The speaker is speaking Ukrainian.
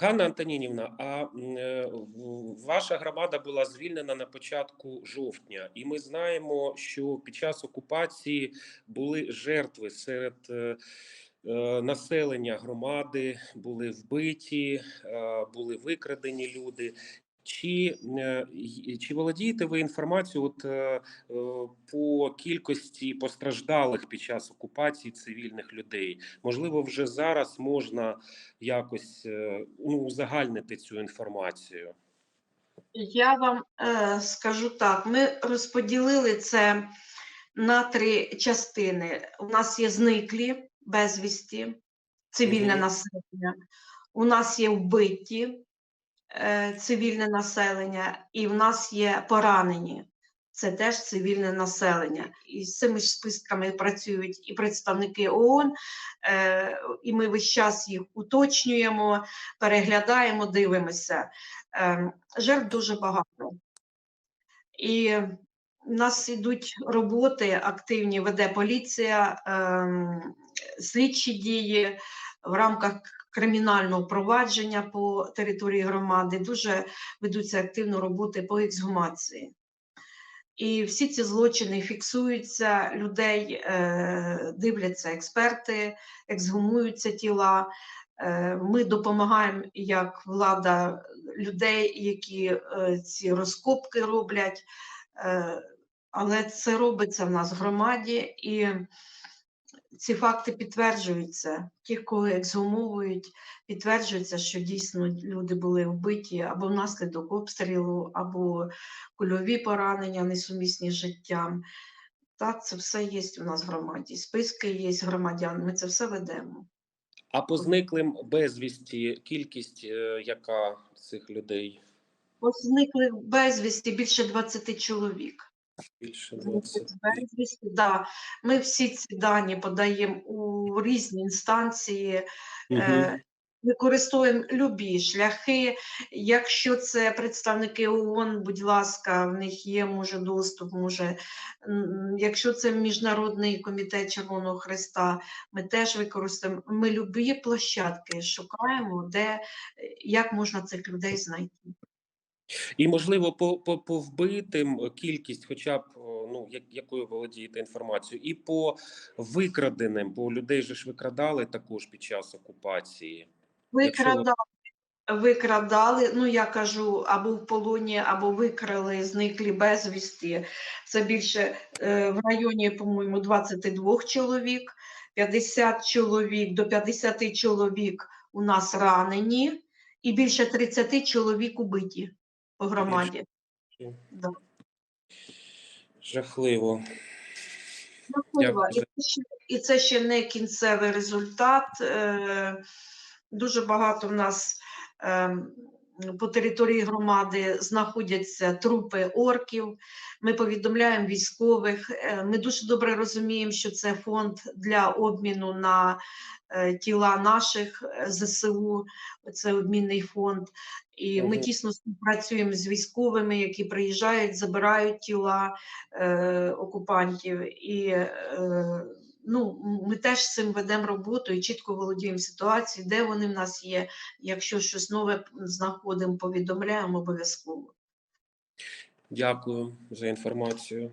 Ганна Антонінівна, а е, ваша громада була звільнена на початку жовтня, і ми знаємо, що під час окупації були жертви серед е, е, населення громади, були вбиті, були викрадені люди. Чи, е, чи володієте ви інформацією от, е, е, по кількості постраждалих під час окупації цивільних людей? Можливо, вже зараз можна якось ну, узагальнити цю інформацію. Я вам е, скажу так: ми розподілили це на три частини. У нас є зниклі безвісті, цивільне Мгм. населення. У нас є вбиті цивільне населення, і в нас є поранені. Це теж цивільне населення. І з цими ж списками працюють і представники ООН, е, і ми весь час їх уточнюємо, переглядаємо, дивимося. Е, жертв дуже багато. І в нас ідуть роботи активні, веде поліція, ем, слідчі дії в рамках кримінального провадження по території громади. Дуже ведуться активно роботи по ексгумації. І всі ці злочини фіксуються, людей е, дивляться експерти, ексгумуються тіла. Е, Ми допомагаємо як влада людей, які е, ці розкопки роблять. Е, Але це робиться в нас в громаді, і ці факти підтверджуються. Ті, кого ексгумовують, підтверджується, що дійсно люди були вбиті або внаслідок обстрілу, або кульові поранення, несумісні з життям. Так, це все є у нас в громаді. Списки є громадян, ми це все ведемо. А по зниклим безвісті кількість е, яка цих людей? Ось зниклих безвісті більше 20 чоловік. Більше 20. да. Ми всі ці дані подаємо у різні інстанції. Е, Використовуємо любі шляхи. Якщо це представники ООН, будь ласка, в них є може доступ. Може, якщо це Міжнародний комітет Червоного Христа, ми теж використовуємо. Ми любі площадки шукаємо, де як можна цих людей знайти. І можливо, по, по, по вбитим кількість, хоча б ну як, якою володієте інформацією, і по викраденим, бо людей же ж викрадали також під час окупації. Викрадали, викрадали, ну я кажу, або в полоні, або викрали, зниклі безвісті. Це більше е, в районі, по-моєму, 22 чоловік, 50 чоловік до 50 чоловік у нас ранені, і більше 30 чоловік убиті по громаді. Да. Жахливо. Жахливо. І це, ще, і це ще не кінцевий результат. Е, дуже багато в нас е, по території громади знаходяться трупи орків. Ми повідомляємо військових. Е, ми дуже добре розуміємо, що це фонд для обміну на е, тіла наших е, ЗСУ. Це обмінний фонд. І ми тісно співпрацюємо з військовими, які приїжджають, забирають тіла е, окупантів. І е, ну, ми теж з цим ведемо роботу і чітко володіємо ситуацією, де вони в нас є. Якщо щось нове знаходимо, повідомляємо обов'язково. Дякую за інформацію.